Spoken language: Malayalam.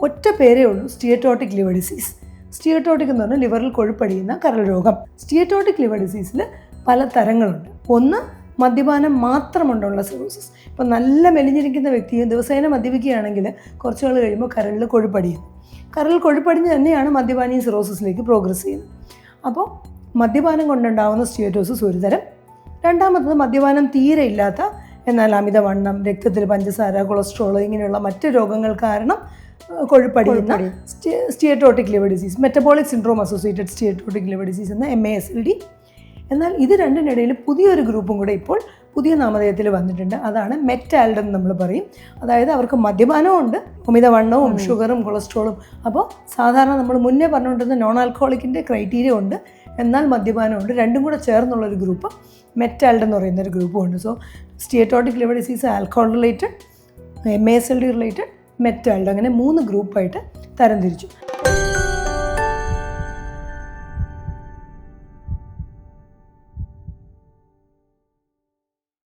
ഒറ്റ പേരേ ഉള്ളൂ സ്റ്റിയറ്റോട്ടിക് ലിവർ ഡിസീസ് സ്റ്റിയറ്റോട്ടിക് എന്ന് പറഞ്ഞാൽ ലിവറിൽ കൊഴുപ്പടിയുന്ന കരൾ രോഗം സ്റ്റിയറ്റോട്ടിക് ലിവർ ഡിസീസിൽ പല തരങ്ങളുണ്ട്. ഒന്ന് മദ്യപാനം മാത്രമുണ്ടുള്ള സിറോസിസ് ഇപ്പം നല്ല മെലിഞ്ഞിരിക്കുന്ന വ്യക്തി ദിവസേന മദ്യപിക്കുകയാണെങ്കിൽ കുറച്ച് നാൾ കഴിയുമ്പോൾ കരളിൽ കൊഴുപ്പടിയും. കരളിൽ കൊഴുപ്പടിഞ്ഞ് തന്നെയാണ് മദ്യപാനി സിറോസിസിലേക്ക് പ്രോഗ്രസ് ചെയ്യുന്നത്. അപ്പോൾ മദ്യപാനം കൊണ്ടുണ്ടാകുന്ന സ്റ്റിയറ്റോസിസ് ഒരു തരം. രണ്ടാമത്തത് മദ്യപാനം തീരെ ഇല്ലാത്ത എന്നാൽ അമിതവണ്ണം രക്തത്തിൽ പഞ്ചസാര കൊളസ്ട്രോൾ ഇങ്ങനെയുള്ള മറ്റ് രോഗങ്ങൾ കാരണം കൊഴുപ്പടിയുന്ന steatotic liver disease metabolic syndrome associated steatotic liver disease എന്ന M A S L D എന്നാൽ ഇത് രണ്ടിനിടയിൽ പുതിയൊരു ഗ്രൂപ്പും കൂടെ ഇപ്പോൾ പുതിയ നാമധേയത്തിൽ വന്നിട്ടുണ്ട്. അതാണ് മെറ്റാൽഡ് എന്ന് നമ്മൾ പറയും. അതായത് അവർക്ക് മദ്യപാനവും ഉണ്ട് അമിതവണ്ണവും ഷുഗറും കൊളസ്ട്രോളും. അപ്പോൾ സാധാരണ നമ്മൾ മുന്നേ പറഞ്ഞുകൊണ്ടിരുന്ന നോൺ ആൽക്കഹോളിക്കിന്റെ ക്രൈറ്റീരിയ ഉണ്ട്. എന്നാൽ മദ്യപാനം മദ്യപാനമുണ്ട് രണ്ടും കൂടെ ചേർന്നുള്ളൊരു ഗ്രൂപ്പ് മെറ്റാൽഡ് എന്ന് പറയുന്ന ഒരു ഗ്രൂപ്പും ഉണ്ട്. So steatotic liver disease alcohol related M S L D related MetALD അങ്ങനെ മൂന്ന് ഗ്രൂപ്പായിട്ട് തരംതിരിച്ചു.